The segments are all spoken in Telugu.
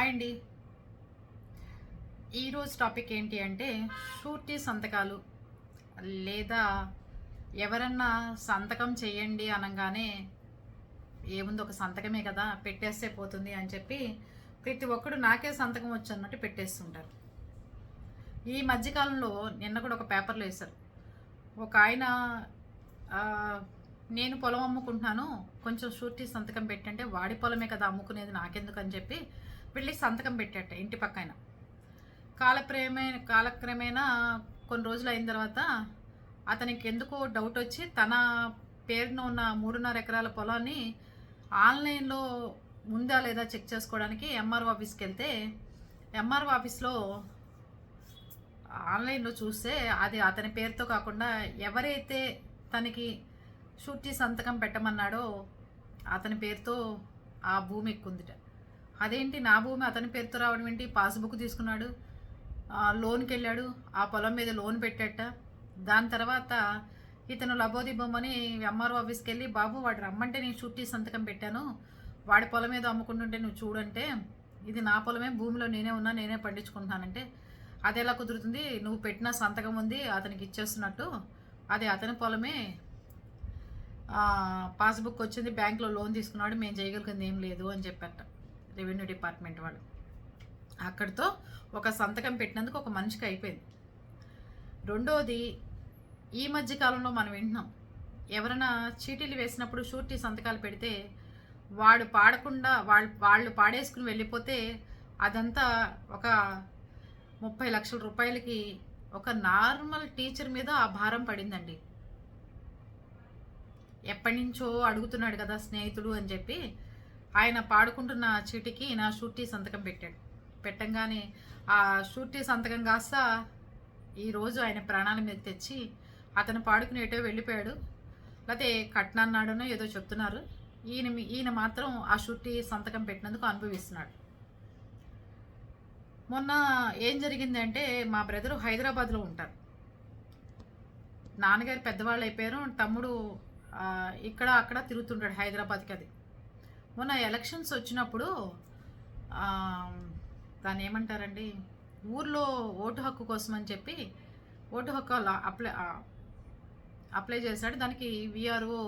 హాయ్ అండి. ఈరోజు టాపిక్ ఏంటి అంటే షూరిటీ సంతకాలు లేదా ఎవరన్నా సంతకం చేయండి అనగానే ఏముంది ఒక సంతకమే కదా పెట్టేస్తే పోతుంది అని చెప్పి ప్రతి ఒక్కడు నాకే సంతకం వచ్చు అన్నట్టు పెట్టేస్తుంటారు. ఈ మధ్యకాలంలో నిన్న కూడా ఒక పేపర్లో వేశారు. ఒక ఆయన నేను పొలం అమ్ముకుంటున్నాను కొంచెం షూరిటీ సంతకం పెట్టంటే వాడి పొలమే కదా అమ్ముకునేది నాకెందుకు అని చెప్పి వెళ్ళి సంతకం పెట్టాట ఇంటి పక్కన. కాలప్రేమే కాలక్రమేణా కొన్ని రోజులు అయిన తర్వాత అతనికి ఎందుకో డౌట్ వచ్చి తన పేరున ఉన్న మూడున్నర ఎకరాల పొలాన్ని ఆన్లైన్లో ఉందా లేదా చెక్ చేసుకోవడానికి ఎంఆర్ఓ ఆఫీస్కి వెళ్తే ఎంఆర్ఓ ఆఫీస్లో ఆన్లైన్లో చూస్తే అది అతని పేరుతో కాకుండా ఎవరైతే తనకి షూరిటీ సంతకం పెట్టమన్నాడో అతని పేరుతో ఆ భూమి ఎక్కుందిట అదేంటి నా భూమి అతని పేరుతో రావడం ఏంటి? పాస్బుక్ తీసుకున్నాడు. లోన్కి వెళ్ళాడు ఆ పొలం మీద లోన్ పెట్టాట. దాని తర్వాత ఇతను లబోదిబ్బమని ఎంఆర్ఓ ఆఫీస్కి వెళ్ళి బాబు వాడు రమ్మంటే నేను చుట్టి సంతకం పెట్టాను. వాడి పొలం మీద అమ్ముకుంటుంటే నువ్వు చూడంటే ఇది నా పొలమే భూమిలో నేనే ఉన్నా నేనే పండించుకుంటున్నానంటే అది ఎలా కుదురుతుంది. నువ్వు పెట్టిన సంతకం ఉంది అతనికి ఇచ్చేస్తున్నట్టు. అది అతని పొలమే. పాస్బుక్ వచ్చింది బ్యాంక్లో లోన్ తీసుకున్నాడు మేము చేయగలిగింది ఏం లేదు అని చెప్పట. రెవెన్యూ డిపార్ట్మెంట్ వాళ్ళు. అక్కడితో ఒక సంతకం పెట్టినందుకు ఒక మనిషికి అయిపోయింది. రెండోది ఈ మధ్య కాలంలో మనం వింటున్నాం ఎవరైనా చీటీలు వేసినప్పుడు షూరిటీ సంతకాలు పెడితే వాడు పాడకుండా వాళ్ళు వాళ్ళు పాడేసుకుని వెళ్ళిపోతే అదంతా ఒక ముప్పై లక్షల రూపాయలకి ఒక నార్మల్ టీచర్ మీద ఆ భారం పడిందండి. ఎప్పటి నుంచో అడుగుతున్నాడు కదా స్నేహితుడు అని చెప్పి ఆయన పాడుకుంటున్న చీటికి నా షూరిటీ సంతకం పెట్టాడు. పెట్టంగానే ఆ షూరిటీ సంతకం కాస్త ఈరోజు ఆయన ప్రాణాల మీద తెచ్చి అతను పాడుకునేటో వెళ్ళిపోయాడు. లేకపోతే కట్నన్నాడనో ఏదో చెప్తున్నారు. ఈయన ఈయన మాత్రం ఆ షూరిటీ సంతకం పెట్టినందుకు అనుభవిస్తున్నాడు. మొన్న ఏం జరిగిందంటే మా బ్రదరు హైదరాబాద్లో ఉంటారు. నాన్నగారు పెద్దవాళ్ళు అయిపోయారు. తమ్ముడు ఇక్కడ అక్కడ తిరుగుతుంటాడు హైదరాబాద్కి అది. మొన్న ఎలక్షన్స్ వచ్చినప్పుడు దాన్ని ఏమంటారండి? ఊర్లో ఓటు హక్కు కోసం అని చెప్పి ఓటు హక్కు అప్లై అప్లై చేశాడు. దానికి విఆర్ఓ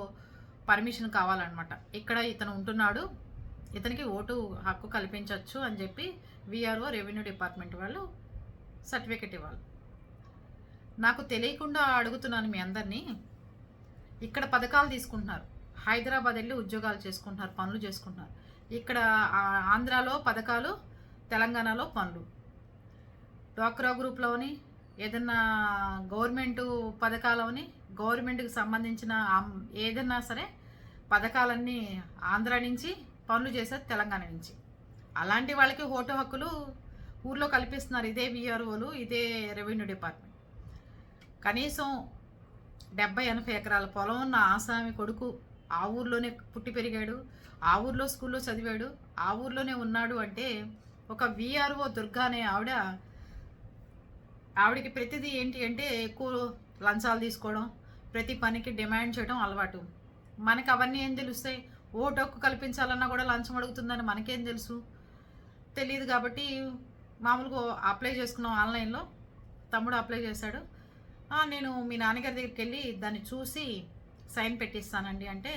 పర్మిషన్ కావాలన్నమాట. ఇక్కడ ఇతను ఉంటున్నాడు. ఇతనికి ఓటు హక్కు కల్పించవచ్చు అని చెప్పి విఆర్ఓ రెవెన్యూ డిపార్ట్మెంట్ వాళ్ళు సర్టిఫికెట్ ఇవ్వాలి. నాకు తెలియకుండా అడుగుతున్నాను మీ అందరినీ. ఇక్కడ పథకాలు తీసుకుంటున్నారు. హైదరాబాద్ వెళ్ళి ఉద్యోగాలు చేసుకుంటున్నారు పనులు చేసుకుంటున్నారు. ఇక్కడ ఆంధ్రాలో పథకాలు తెలంగాణలో పనులు. డ్వాక్రా గ్రూప్లోని ఏదన్నా గవర్నమెంట్ పథకాలని గవర్నమెంట్కి సంబంధించిన ఏదన్నా సరే పథకాలన్నీ ఆంధ్ర నుంచి పనులు చేసేది తెలంగాణ నుంచి. అలాంటి వాళ్ళకి ఓటు హక్కులు ఊర్లో కల్పిస్తున్నారు ఇదే విఆర్ఓలు ఇదే రెవెన్యూ డిపార్ట్మెంట్. కనీసం డెబ్బై ఎనభై ఎకరాల పొలం ఉన్న ఆసామి కొడుకు ఆ ఊర్లోనే పుట్టి పెరిగాడు ఆ ఊర్లో స్కూల్లో చదివాడు ఆ ఊర్లోనే ఉన్నాడు అంటే ఒక విఆర్ఓ దుర్గా అనే ఆవిడ ఆవిడకి ప్రతిదీ ఏంటి అంటే ఎక్కువ లంచాలు తీసుకోవడం ప్రతి పనికి డిమాండ్ చేయడం అలవాటు. మనకి అవన్నీ ఏం తెలుస్తాయి? ఓటు హక్కు కల్పించాలన్నా కూడా లంచం అడుగుతుందని మనకేం తెలుసు? తెలియదు కాబట్టి మామూలుగా అప్లై చేసుకున్నాం ఆన్లైన్లో తమ్ముడు అప్లై చేశాడు. నేను మీ నాన్నగారి దగ్గరికి వెళ్ళి దాన్ని చూసి సైన్ పెట్టిస్తానండి. అంటే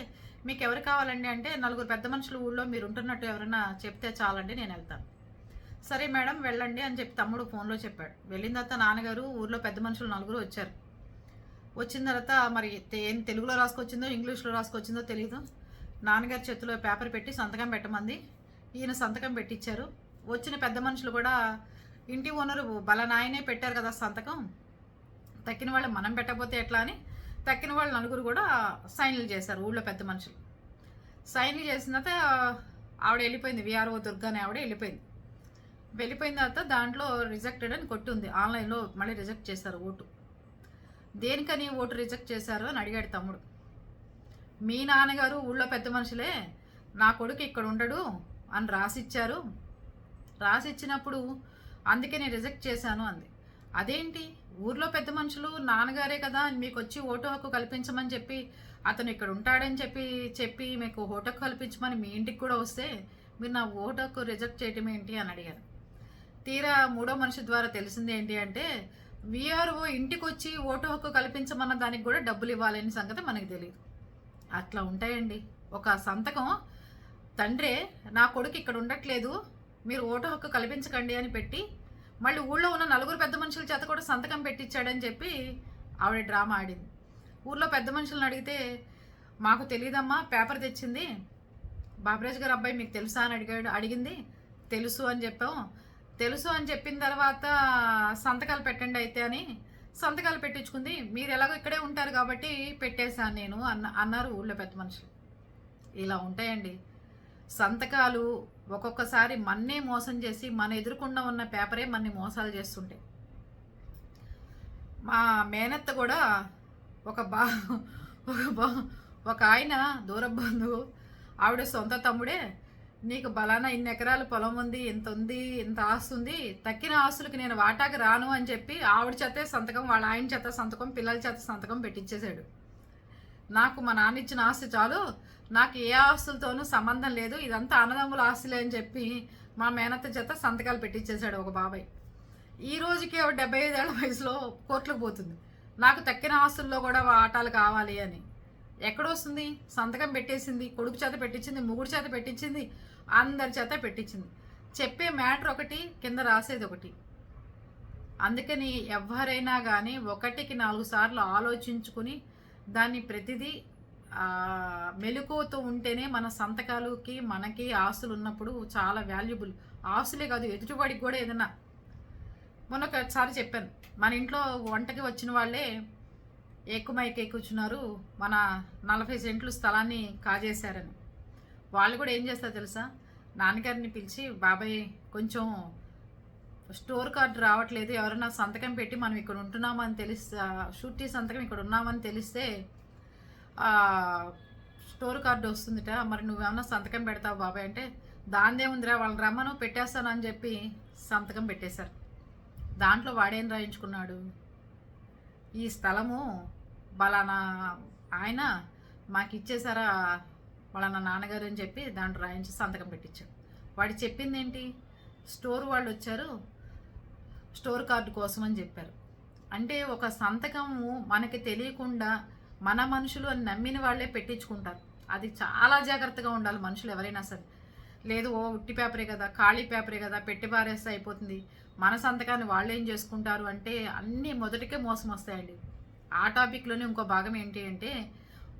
మీకు ఎవరు కావాలండి? అంటే నలుగురు పెద్ద మనుషులు ఊళ్ళో మీరు ఉంటున్నట్టు ఎవరైనా చెప్తే చాలండి నేను వెళ్తాను. సరే మేడం వెళ్ళండి అని చెప్పి తమ్ముడు ఫోన్లో చెప్పాడు. వెళ్ళిన తర్వాత నాన్నగారు ఊర్లో పెద్ద మనుషులు నలుగురు వచ్చారు. వచ్చిన తర్వాత మరి ఏం తెలుగులో రాసుకొచ్చిందో ఇంగ్లీష్లో రాసుకొచ్చిందో తెలియదు నాన్నగారి చేతిలో పేపర్ పెట్టి సంతకం పెట్టమంది. ఈయన సంతకం పెట్టించారు వచ్చిన పెద్ద మనుషులు కూడా ఇంటి ఓనరు బలనాయనే పెట్టారు కదా సంతకం. తక్కిన వాళ్ళు మనం పెట్టకపోతే ఎట్లా అని తక్కిన వాళ్ళు నలుగురు కూడా సైన్లు చేశారు ఊళ్ళో పెద్ద మనుషులు. సైన్లు చేసిన తర్వాత ఆవిడ వెళ్ళిపోయింది విఆర్ఓ దుర్గానే ఆవిడ వెళ్ళిపోయింది. వెళ్ళిపోయిన తర్వాత దాంట్లో రిజెక్టెడ్ అని కొట్టుంది ఆన్లైన్లో మళ్ళీ రిజెక్ట్ చేశారు ఓటు. దేనికని ఓటు రిజెక్ట్ చేశారు అని అడిగాడు తమ్ముడు. మీ నాన్నగారు ఊళ్ళో పెద్ద మనుషులే నా కొడుకు ఇక్కడ ఉండడు అని రాసిచ్చారు. రాసిచ్చినప్పుడు అందుకే నేను రిజెక్ట్ చేశాను అంది. అదేంటి? ఊర్లో పెద్ద మనుషులు నాన్నగారే కదా మీకు వచ్చి ఓటు హక్కు కల్పించమని చెప్పి అతను ఇక్కడ ఉంటాడని చెప్పి చెప్పి మీకు ఓటు హక్కు కల్పించమని మీ ఇంటికి కూడా వస్తే మీరు నా ఓటు హక్కు రిజెక్ట్ చేయటం ఏంటి అని అడిగారు. తీరా మూడో మనిషి ద్వారా తెలిసింది ఏంటి అంటే విఆర్ఓ ఇంటికి వచ్చి ఓటు హక్కు కల్పించమన్న దానికి కూడా డబ్బులు ఇవ్వాలని సంగతి మనకు తెలియదు అట్లా ఉంటాయండి. ఒక సంతకం తండ్రే నా కొడుకు ఇక్కడ ఉండట్లేదు మీరు ఓటు హక్కు కల్పించకండి అని పెట్టి మళ్ళీ ఊళ్ళో ఉన్న నలుగురు పెద్ద మనుషుల చేత కూడా సంతకం పెట్టించాడని చెప్పి ఆవిడ డ్రామా ఆడింది. ఊర్లో పెద్ద మనుషులను అడిగితే మాకు తెలియదమ్మా పేపర్ తెచ్చింది. బాబరాజ్ గారు అబ్బాయి మీకు తెలుసా? అని అడిగాడు. అడిగింది. తెలుసు అని చెప్పాం తెలుసు అని చెప్పిన తర్వాత సంతకాలు పెట్టండి అయితే అని సంతకాలు పెట్టించుకుంది. మీరు ఎలాగో ఇక్కడే ఉంటారు కాబట్టి పెట్టేశాను నేను అన్న అన్నారు ఊళ్ళో పెద్ద మనుషులు. ఇలా ఉంటాయండి. సంతకాలు ఒక్కొక్కసారి మన్నే మోసం చేసి మన ఎదురుకుండా ఉన్న పేపరే మన్ని మోసాలు చేస్తుంటాయి మా మేనత్త కూడా ఒక బా ఒక బా ఒక ఆయన దూర బంధువు ఆవిడ సొంత తమ్ముడే నీకు బలానా ఇన్ని ఎకరాల పొలం ఉంది ఇంత ఉంది ఇంత ఆస్తి ఉంది తక్కిన ఆస్తులకి నేను వాటాకి రాను అని చెప్పి ఆవిడ చేతే సంతకం వాళ్ళ ఆయన చేత సంతకం పిల్లల చేత సంతకం పెట్టించేశాడు నాకు మా నాన్న ఇచ్చిన ఆస్తి చాలు నాకు ఏ ఆస్తులతోనూ సంబంధం లేదు. ఇదంతా అన్నదమ్ముల ఆస్తులే అని చెప్పి మా మేనత్త చేత సంతకాలు పెట్టించేశాడు ఒక బాబాయ్. ఈ రోజుకి ఆవిడ డెబ్బై ఐదేళ్ళ వయసులో కోర్టులకు పోతుంది. నాకు తక్కిన ఆస్తుల్లో కూడా వాటాలు కావాలి అని. ఎక్కడొస్తుంది సంతకం పెట్టేసింది కొడుకు చేత పెట్టించింది ముగుడు చేత పెట్టించింది అందరి చేత పెట్టించింది చెప్పే మ్యాటర్ ఒకటి కింద రాసేది ఒకటి. అందుకని ఎవరైనా కానీ ఒకటికి నాలుగు సార్లు ఆలోచించుకుని దాన్ని ప్రతిదీ మెలుకువతో ఉంటేనే మన సంతకాలకి మనకి ఆస్తులు ఉన్నప్పుడు చాలా వాల్యుబుల్ ఆస్తులే కాదు ఎదుటివాడికి కూడా ఏదైనా మొన్న ఒకసారి చెప్పాను మన ఇంట్లో వంటకి వచ్చిన వాళ్ళే ఎక్కుమైకి కూర్చున్నారు మన నలభై సెంట్లు స్థలాన్ని కాజేశారని. వాళ్ళు కూడా ఏం చేస్తారు తెలుసా? నాన్నగారిని పిలిచి బాబాయ్ కొంచెం స్టోర్ కార్డు రావట్లేదు ఎవరైనా సంతకం పెట్టి మనం ఇక్కడ ఉంటున్నామని తెలిస్తే షూటీ సంతకం ఇక్కడ ఉన్నామని తెలిస్తే స్టోర్ కార్డు వస్తుందిట. మరి నువ్వేమన్నా సంతకం పెడతావు బాబాయ్? అంటే దాందేముందిరా వాళ్ళని రమ్మను పెట్టేస్తానని చెప్పి సంతకం పెట్టేశారు. దాంట్లో వాడేం రాయించుకున్నాడు? ఈ స్థలము బలానా ఆయన మాకు ఇచ్చేసారా వాళ్ళ నాన్నగారు అని చెప్పి దాంట్లో రాయించి సంతకం పెట్టించాడు వాడు చెప్పింది ఏంటి స్టోర్ వాళ్ళు వచ్చారు స్టోర్ కార్డు కోసం అని చెప్పారు. అంటే ఒక సంతకము మనకి తెలియకుండా మన మనుషులు అని నమ్మిన వాళ్ళే పెట్టించుకుంటారు. అది చాలా జాగ్రత్తగా ఉండాలి మనుషులు ఎవరైనా సరే. లేదు ఓ ఉట్టి పేపరే కదా ఖాళీ పేపరే కదా పెట్టి పారేస్తే అయిపోతుంది. మన సంతకాన్ని వాళ్ళు ఏం చేసుకుంటారు అంటే అన్నీ మొదటికే మోసం వస్తాయండి. ఆ టాపిక్లోనే ఇంకో భాగం ఏంటి అంటే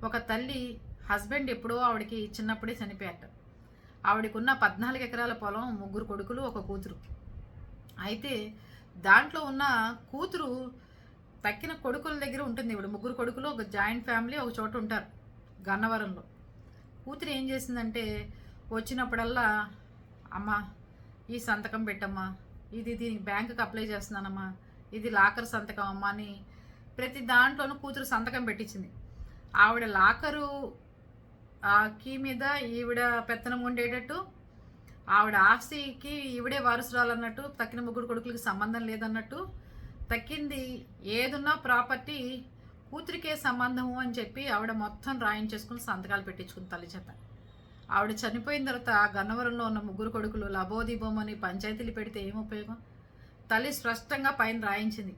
ఒక తల్లి హస్బెండ్ ఎప్పుడో ఆవిడకి చిన్నప్పుడే చనిపోయాట. ఆవిడకి ఉన్న పద్నాలుగు ఎకరాల పొలం ముగ్గురు కొడుకులు ఒక కూతురు. అయితే దాంట్లో ఉన్న కూతురు తక్కిన కొడుకుల దగ్గర ఉంటుంది. ఇప్పుడు ముగ్గురు కొడుకులు ఒక జాయింట్ ఫ్యామిలీ ఒక చోట ఉంటారు గన్నవరంలో. కూతురు ఏం చేసిందంటే వచ్చినప్పుడల్లా అమ్మ ఈ సంతకం పెట్టమ్మా. ఇది దీనికి బ్యాంకుకి అప్లై చేస్తున్నానమ్మా. ఇది లాకర్ సంతకం అమ్మా అని ప్రతి దాంట్లోనూ కూతురు సంతకం పెట్టించింది. ఆవిడ లాకరు ఆ కీ మీద ఈవిడ పెత్తనం ఉండేటట్టు ఆవిడ ఆస్తికి ఈవిడే వారసురాలన్నట్టు తక్కిన ముగ్గురు కొడుకులకి సంబంధం లేదన్నట్టు తక్కింది. ఏదున్నా ప్రాపర్టీ కూతురికే సంబంధము అని చెప్పి ఆవిడ మొత్తం రాయించేసుకుని సంతకాలు పెట్టించుకుని తల్లి చేత. ఆవిడ చనిపోయిన తర్వాత గన్నవరంలో ఉన్న ముగ్గురు కొడుకులు లబోదిబోమని పంచాయతీలు పెడితే ఏం ఉపయోగం? తల్లి స్పష్టంగా పైన రాయించింది.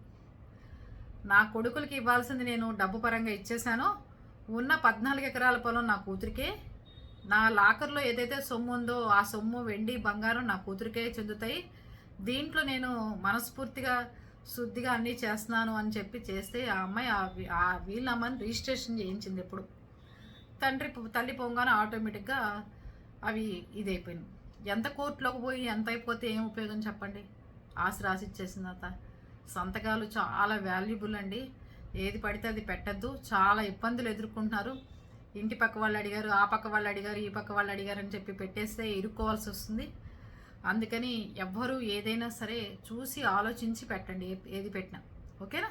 నా కొడుకులకి ఇవ్వాల్సింది నేను డబ్బు పరంగా ఇచ్చేశాను. ఉన్న పద్నాలుగు ఎకరాల పొలం నా కూతురికే. నా లాకర్లో ఏదైతే సొమ్ము ఉందో ఆ సొమ్ము వెండి బంగారం నా కూతురికే చెందుతాయి. దీంట్లో నేను మనస్ఫూర్తిగా శుద్ధిగా అన్నీ చేస్తున్నాను అని చెప్పి చేస్తే ఆ అమ్మాయి ఆ వీళ్ళ అమ్మని రిజిస్ట్రేషన్ చేయించింది ఎప్పుడు. తండ్రి తల్లి పొంగానే ఆటోమేటిక్గా అవి ఇదైపోయింది ఎంత కోర్టులోకి పోయి ఎంత అయిపోతే ఏం ఉపయోగం చెప్పండి? ఆశ రాసి ఇచ్చేసిన తర్వాత. సంతకాలు చాలా వాల్యుబుల్ అండి. ఏది పడితే అది పెట్టద్దు. చాలా ఇబ్బందులు ఎదుర్కొంటున్నారు. ఇంటి పక్క వాళ్ళు అడిగారు ఆ పక్క వాళ్ళు అడిగారు ఈ పక్క వాళ్ళు అడిగారు అని చెప్పి పెట్టేస్తే ఇరుక్కోవాల్సి వస్తుంది. అందుకని ఎవ్వరూ ఏదైనా సరే చూసి ఆలోచించి పెట్టండి ఏది పెట్టినా. ఓకేనా?